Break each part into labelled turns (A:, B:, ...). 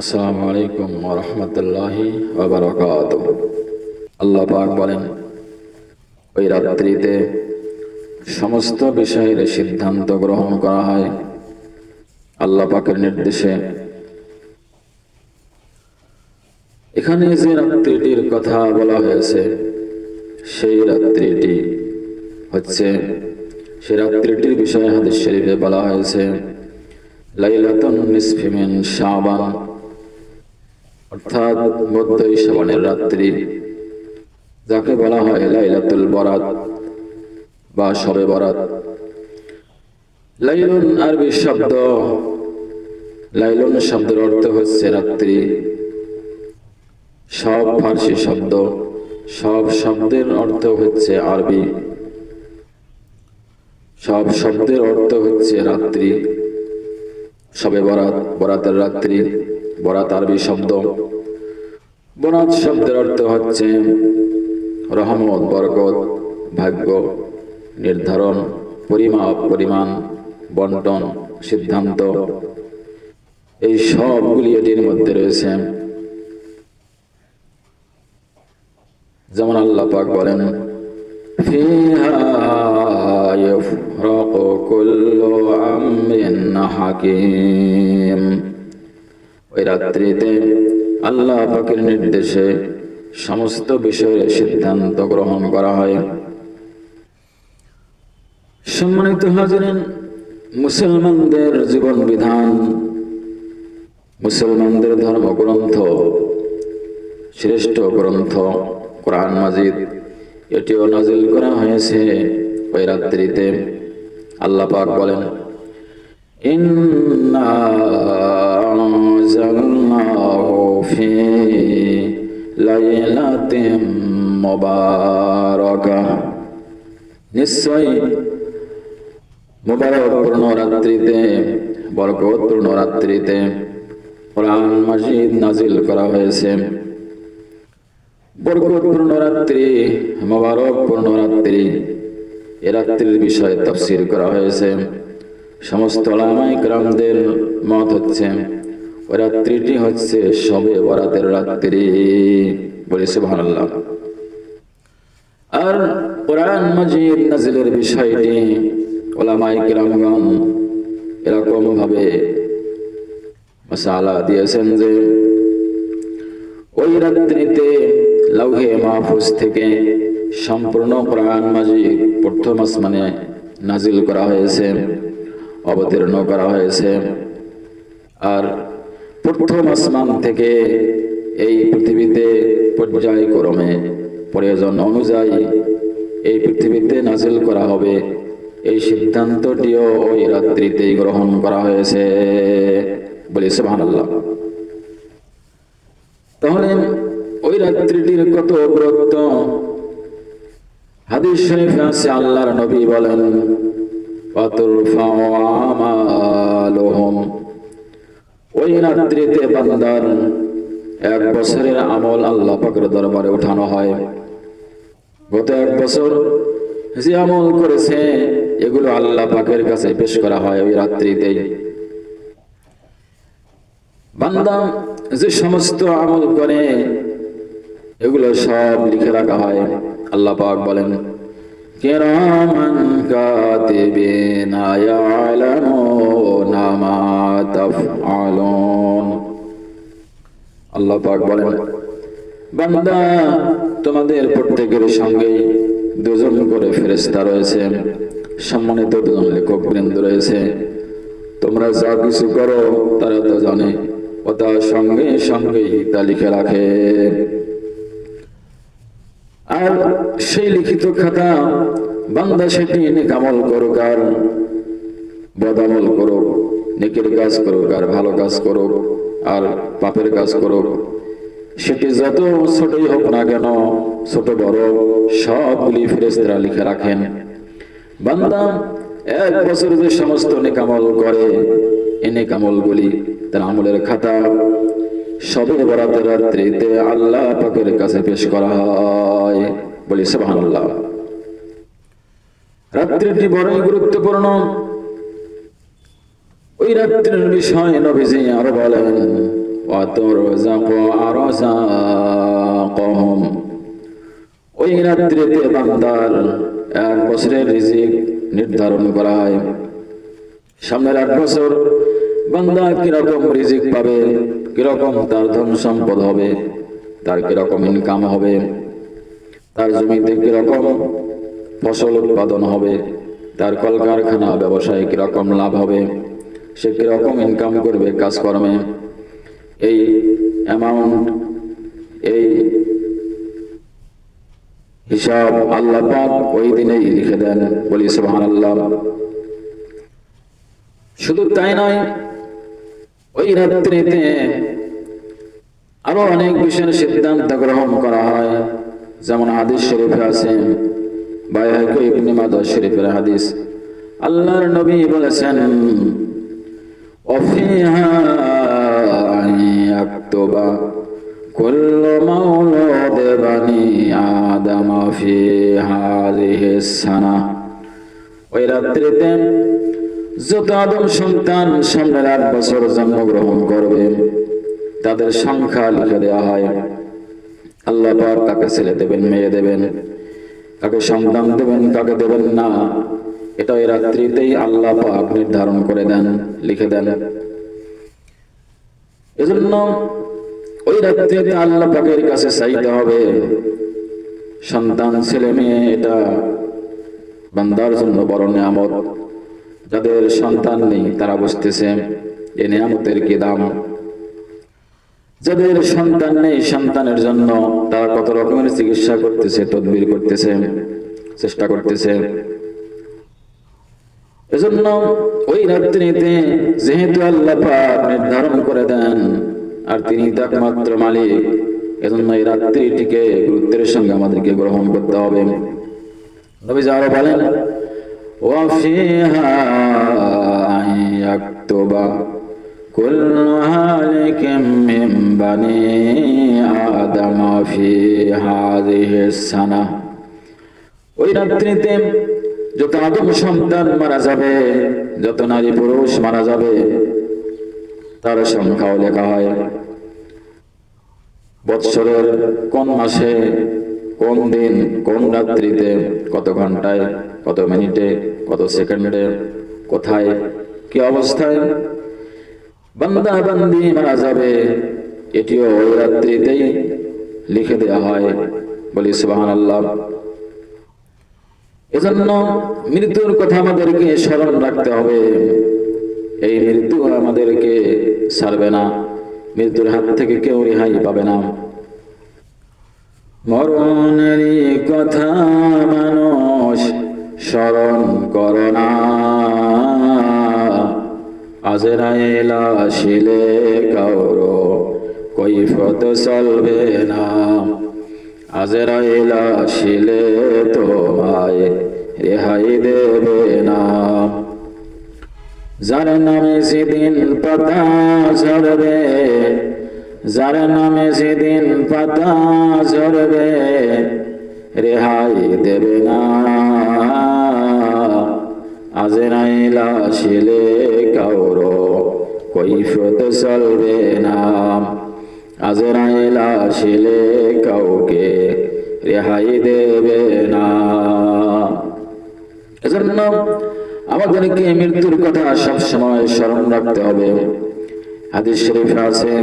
A: আসসালামু আলাইকুম রহমতুল্লাহি আল্লাহ পাক বলেন, ওই রাত্রিতে সমস্ত বিষয়ের সিদ্ধান্ত গ্রহণ করা হয়। আল্লাহ পাকের নির্দেশে। এখানে যে রাত্রিটির কথা বলা হয়েছে, সেই রাত্রিটি হচ্ছে সেই রাত্রিটির বিষয়ে হাদিস শরীফে বলা হয়েছে, লাইলাতুন নিসফি মিন শাবান। অর্থাৎ মধ্যই শ্রাবণের রাত্রি, যাকে বলা হয় লাইলাতুল বরাত বা শবে বরাত। লাইলুন আরবি শব্দ, লাইলুন শব্দের অর্থ হচ্ছে রাত্রি। সব ফার্সি শব্দ, সব শব্দের অর্থ হচ্ছে আরবি। সব শব্দের অর্থ হচ্ছে রাত্রি, সবে বরাত, বরাতের রাত্রি। বরাত আরবি শব্দ বরাত শব্দের অর্থ হচ্ছে রহমত বরকত ভাগ্য নির্ধারণ পরিমাপ পরিমাণ বন্টন সিদ্ধান্ত এই সবগুলি এটির মধ্যে রয়েছে যেমন আল্লাহ পাক বলেন فيها يفرق كل أمر حكيم ওই রাত্রিতে আল্লাহ পাকের নির্দেশে সমস্ত বিষয়ের সিদ্ধান্ত গ্রহণ করা হয়। সম্মানিত হাজরেন, মুসলমানদের জীবন বিধান, মুসলমানদের ধর্মগ্রন্থ, শ্রেষ্ঠ গ্রন্থ, কোরআন মাজিদ, এটিও নাজিল করা হয়েছে ওই রাত্রিতে। আল্লাহ পাক বলেন, ইন্না আনজালনাহু ফি লাইলাতিন মুবারাকাহ নিশ্চয়ই মুবারকপূর্ণ রাত্রিতে, বরকতপূর্ণ রাত্রিতে কোরআন মাজিদ নাজিল করা হয়েছে। বরকতপূর্ণ রাত্রি, মোবারকপূর্ণ রাত্রি, এ রাত্রির বিষয়ে তফসির করা হয়েছে। সমস্ত ওলামাই গ্রামদের মত হচ্ছে রাত্রিটি হচ্ছে সবে বরাতের রাত্রি। বলেছে ভাল্লাহ আর কোরআন মাজিদ নাজিলের বিষয়টি ওলামাই গ্রামগণ এরকম ভাবে মশালা দিয়েছেন যে, ওই রাত্রিতে লৌহে মাহফুজ থেকে সম্পূর্ণ কোরআন মাজিদ প্রথম আসমানে নাজিল করা হয়েছে, অবতীর্ণ করা হয়েছে। আর প্রথম আসমান থেকে এই পৃথিবীতে পর্যায়ক্রমে প্রয়োজন অনুযায়ী এই পৃথিবীতে নাজিল করা হবে। এই সিদ্ধান্তটিও ওই রাত্রিতেই গ্রহণ করা হয়েছে। বলে, সুবহানাল্লাহ। তাহলে ওই রাত্রিটির কত গুরুত্ব? হাদিস শরীফে আছে, আল্লাহর নবী বলেন ওই রাত্রিতে বান্দার এক বছরের আমল আল্লাহ পাকের দরবারে উঠানো হয়। গত এক বছর যে আমল করেছে, এগুলো আল্লাহ পাকের কাছে পেশ করা হয় ওই রাত্রিতেই। বান্দা যে সমস্ত আমল করে, এগুলো সব লিখে রাখা হয়। আল্লাহ পাক বলেন আল্লাহ পাক বলেন, বান্দা, তোমাদের প্রত্যেকের সঙ্গে দুজন করে ফেরেস্তা রয়েছে, সম্মানিত দুজন লেখক বৃন্দ রয়েছে। তোমরা যা কিছু করো, তারা তো জানে, ও তার সঙ্গে সঙ্গেই তা লিখে রাখে। আর সেই লিখিত খাতা বান্দা সেটি নেকামল করুক আর বদামল করুক, নেকের কাজ করুক আর ভালো কাজ করুক আর পাপের কাজ করুক। সেটি যত ছোটই হোক না কেন, ছোট বড় সবগুলি ফেরেস্তারা লিখে রাখেন। বান্দা এক বছর যে সমস্ত নেকামল করে, এ নেকামল গুলি তার আমলের খাতা সবে বরাতের রাত্রিতে আল্লাহ পাকের কাছে পেশ করা হয়। বলি, সুবহানাল্লাহ। রাত্রিটি বড়ই গুরুত্বপূর্ণ। ওই রাত্রির বিষয়ে নবীজি আরও বলেন ওই এক বছরের রিজিক নির্ধারণ করা হয়। সামনের এক বছর বান্দা কীরকম রিজিক পাবে? কীরকম তার ধন সম্পদ হবে? তার কীরকম ইনকাম হবে? তার জমিতে কীরকম ফসল উৎপাদন হবে? তার কলকারখানা ব্যবসায় কীরকম লাভ হবে? সে কীরকম ইনকাম করবে কাজকর্মে? এই অ্যামাউন্ট এই হিসাব আল্লাহ ওই দিনেই লিখে দেন। বলি, সুবহানাল্লাহ। শুধু তাই নয়, ওই রাত্রিতে আরও অনেক বিষয়ের সিদ্ধান্ত গ্রহণ করা হয়। যেমন হাদিস শরীফে আছে শরীফের হাদিস। আল্লাহর নবী বলেছেন রাত্রিতে যত আদম সন্তান সামনের আট বছর জন্মগ্রহণ করবে তাদের সংখ্যা লিখে দেওয়া হয়। আল্লাহ পাক কাকে ছেলে দেবেন, মেয়ে দেবেন কাকে সন্তান দেবেন কাকে দেবেন না। এটা ওই রাত্রিতেই আল্লাহ পাক নির্ধারণ করে দেন, লিখে দেন। এজন্য ওই রাত্রিতে আল্লাহ পাকের কাছে চাইতে হবে, সন্তান, ছেলে, মেয়ে, এটা বান্দার জন্য বড় নিয়ামত। যাদের সন্তান নেই, তারা বুঝতেছে এ নিয়ামতের কি দাম। যাদের সন্তান নেই সন্তানের জন্য তারা কত রকমের চিকিৎসা করতেছে, তদবির করতেছে, চেষ্টা করতেছে। এজন্য ওই রাত্রিতে যেহেতু আল্লাহ নির্ধারণ করে দেন, আর তিনি একমাত্র মালিক, এজন্য এই রাত্রিটিকে গুরুত্বের সঙ্গে আমাদেরকে গ্রহণ করতে হবে। তবে যারা বলেন ওয়াফিহা ইয়াকতুবা। كل هالك من بني آدم في هذه السنة ওই রাত্রিতে যত আদম সন্তান মারা যাবে যত নারী পুরুষ মারা যাবে তার সংখ্যাও লেখা হয় বৎসরের কোন মাসে কোন দিন কোন রাত্রিতে কত ঘন্টায় কত মিনিটে কত সেকেন্ডে কোথায় কি অবস্থায় বান্দা বান্দি মারা যাবে। এটিও ওই রাত্রিতেই লিখে দেওয়া হয়। বলি সুবাহান আল্লাহ এজন্য মৃত্যুর কথা আমাদেরকে স্মরণ রাখতে হবে। এই মৃত্যু আমাদেরকে ছাড়বে না। মৃত্যুর হাত থেকে কেউ রেহাই পাবে না। মরণেরই কথা মানুষ স্মরণ করোনা আজরাইল আসিলে কাউর কৈফত চলবে না। আজরাইল আসিলে তোমায় রেহাই দেবে না। যার নামে সেদিন পাতা ঝরবে, যার নামে সেদিন পাতা ঝরবে, রেহাই দেবে না। আজরাইল আসিলে কাউর কৈফত চলবে না। আজরাইল আসিলে কাউকে রেহাই দেবে না। এজন্য আমাদেরকে মৃত্যুর কথা সব সময় স্মরণ রাখতে হবে। হাদিস শরীফ আছে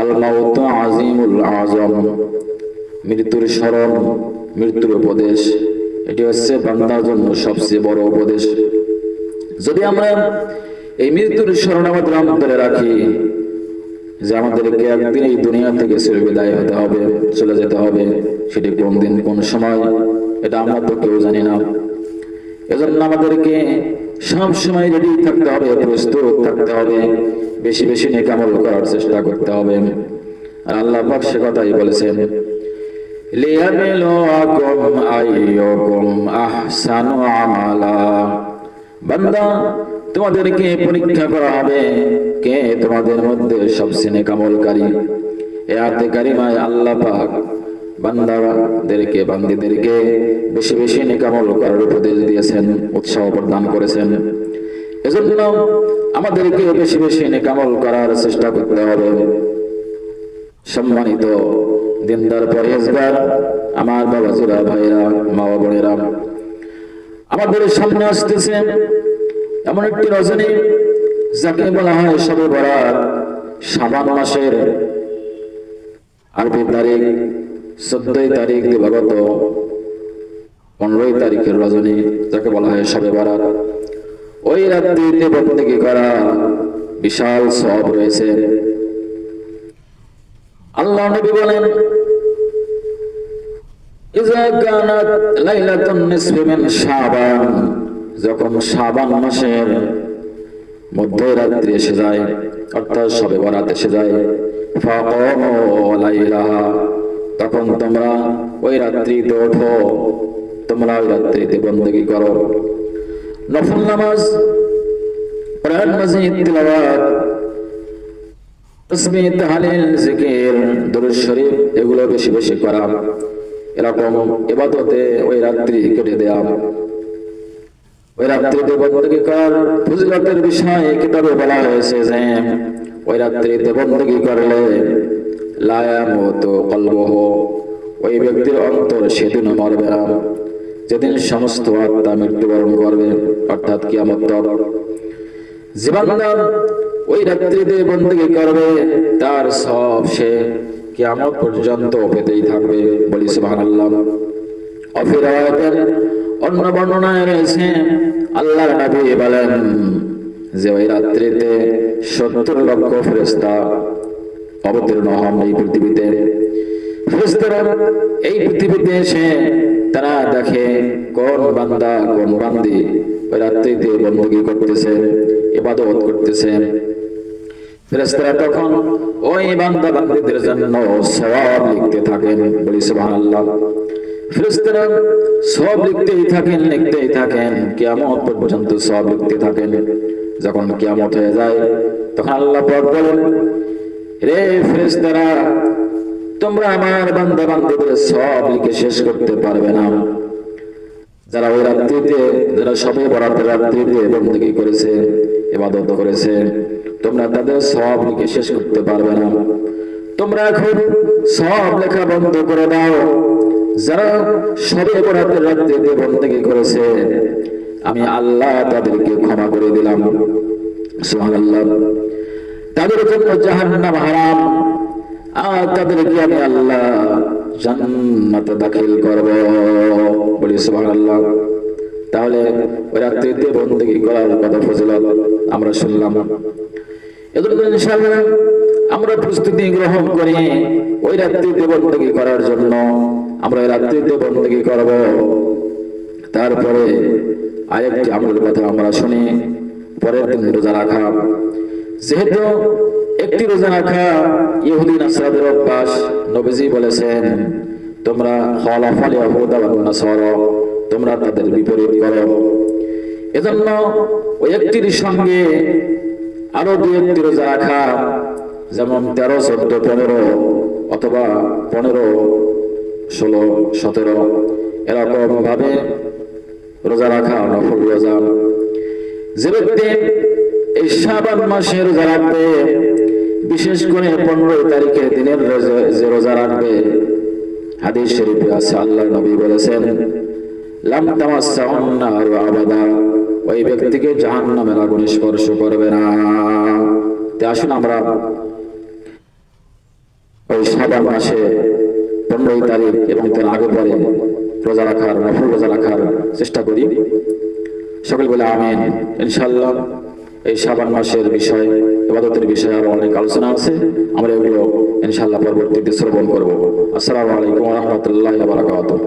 A: আল মাউত আজিমুল আজম মৃত্যুর স্মরণ, মৃত্যুর উপদেশ। এটি হচ্ছে বান্দার জন্য সবচেয়ে বড় উপদেশ। যদি আমরা এই মৃত্যুর স্মরণ আমাদের অন্তরে রাখি যে আমাদেরকে একদিন এই দুনিয়া থেকে বিদায় হতে হবে, চলে যেতে হবে, সেটি কোন দিন, কোন সময়, এটা আমরা তো কেউ জানি না। এজন্য আমাদেরকে সব সময় রেডি থাকতে হবে, প্রস্তুত থাকতে হবে, বেশি বেশি নেকামল করার চেষ্টা করতে হবে। আর আল্লাহ সে কথাই বলেছেন, লিয়াবলুয়াকুম আইয়ুকুম আহসানু আমালা। বান্দা, তোমাদেরকে পরীক্ষা করা হবে কে তোমাদের মধ্যে সবচেয়ে নেকামলকারী এ আতে কারিমায় আল্লাহ পাক বান্দাদেরকে, বান্দিদেরকে বেশি বেশি করার উপদেশ দিয়েছেন, উৎসাহ প্রদান করেছেন। এজন্য আমাদেরকে বেশি বেশি নেকামল করার চেষ্টা করতে হবে। সম্মানিত দিনদার পরেজগার আমার বাবাজিরা ভাইরা মা বোনেরা আমাদের সামনে আসতেছে। এমন একটি রজনী, যাকে বলা হয় সবে বরাত, সাবান মাসের আরবি তারিখ, চোদ্দই তারিখ দিবাগত। পনেরোই তারিখের রজনী, যাকে বলা হয় সবে বরাত। ওই রাত্রিতে বন্দী করা বিশাল সব রয়েছে। আল্লাহ নবী বলেন যখন শাবান মাসের মধ্যরাত্রি এসে যায়, অর্থাৎ সবে বরাত এসে যায় তখন তোমরা ওই রাত্রিতে ওঠো, তোমরা ওই রাত্রিতে বন্দী করো। নফল নামাজ, কোরআন মাজিদ, তিলাওয়াত, তসবিহ, তাহলিল, জিকির, দরুদ শরীফ, এগুলো বেশি বেশি করা। এরকম ইবাদতে ওই রাত্রি কেটে দেয়া ওই রাত্রিতে বন্দী করার ফজিলতের বিষয়ে কিতাবে বলা হয়েছে যে, ওই রাত্রিতে বন্দী করলে লায়ামত কলবহ, ওই ব্যক্তির অন্তর সেদিন মরবে না। যেদিন সমস্ত আত্মা মৃত্যুবরণ করবে, অর্থাৎ কিয়ামত জীবনদান ওই রাত্রিতে বন্দী করবে, তার সব সে কিয়ামত পর্যন্ত পেতেই থাকবে বলি অফির আয়াতের অন্য বর্ণনায় রয়েছে, আল্লাহর নবী বলেন যে ওই রাত্রিতে সত্তর লক্ষ ফেরেশতা অবতীর্ণ হন এই পৃথিবীতে। ফেরেশতারা এই পৃথিবীতে এসে তারা দেখে, কোন বান্দা, কোন বান্দি ওই রাত্রিতে বন্দী করতেছে, ইবাদত করতেছে। ফেরেশতারা তখন ওই বান্দা বান্দীদের জন্য সওয়াব লিখতে থাকেন। বলি, সুবহানাল্লাহ। ফেরেশতারা সব লিখতেই থাকেন লিখতেই থাকেন। কিয়ামত পর্যন্ত সব লিখতে থাকেন। যখন কিয়ামত হয়ে যায়, তখন আল্লাহ পাক বলেন রে ফেরেশতারা, তোমরা আমার বান্দা বান্দীদের সব লিখে শেষ করতে পারবে না। যারা ওই রাত্রিতে, যারা সবে বরাতের রাত্রিতে বন্দী করেছে, ইবাদত করেছে তোমরা তাদের সব লিখে শেষ করতে পারবে না। তোমরা এখন সব লেখা বন্ধ করে দাও। যারা সবে বরাতের রাত্রিতে বন্দী করেছে, আমি আল্লাহ তাদেরকে ক্ষমা করে দিলাম। সুবহানাল্লাহ। তাদের জন্য জাহান্নাম হারাম। আর তাদেরকে আমি আল্লাহ জান্নাতে দাখিল করব। বলি সুবহানাল্লাহ। তাহলে ওই রাত্রিতে বন্দী করার কথা ফজিলত আমরা শুনলাম। আমরা প্রস্তুতি গ্রহণ করি ওই রাত্রিতে বন্দী করার জন্য। আমরা ওই রাত্রিতে বন্দী করব। তারপরে আরেকটি আমলের কথা আমরা শুনি। পরের দিন রোজা রাখা। যেহেতু একটি রোজা রাখা ইহুদি নাসরাদের অভ্যাস, নবীজি বলেছেন, তোমরা ইয়াহুদা ওয়ান নাসারা, তোমরা তাদের বিপরীত করো। এজন্য ওই একটির সঙ্গে আরও দুই একটি রোজা রাখা যেমন তেরো, চোদ্দ, পনেরো অথবা পনেরো, ষোলো, সতেরো এরকম ভাবে রোজা রাখা নফল রোজা। যে ব্যক্তি এই শাবান মাসে রোজা রাখবে, বিশেষ করে পনেরো তারিখের দিনের যে রোজা রাখবে। হাদিস শরীফে আছে, আল্লাহ নবী বলেছেন, লাম তামাসসাহুন নারু আবাদা ওই ব্যক্তিকে জাহান্নামের আগুন স্পর্শ করবে না। আসুন আমরা ওই শাবান মাসে পনেরোই তারিখ এবং তার আগে পরে রোজা রাখার, নফল রোজা রাখার চেষ্টা করি। সকল বলে আমেন। ইনশাল্লাহ এই সাবান মাসের বিষয়ে, ইবাদতের বিষয়ে আরও অনেক আলোচনা আছে। আমরা এগুলো ইনশাল্লাহ পরবর্তীতে শ্রবণ করব। আসসালামু আলাইকুম রহমতুল্লাহ বারাকাতুহ।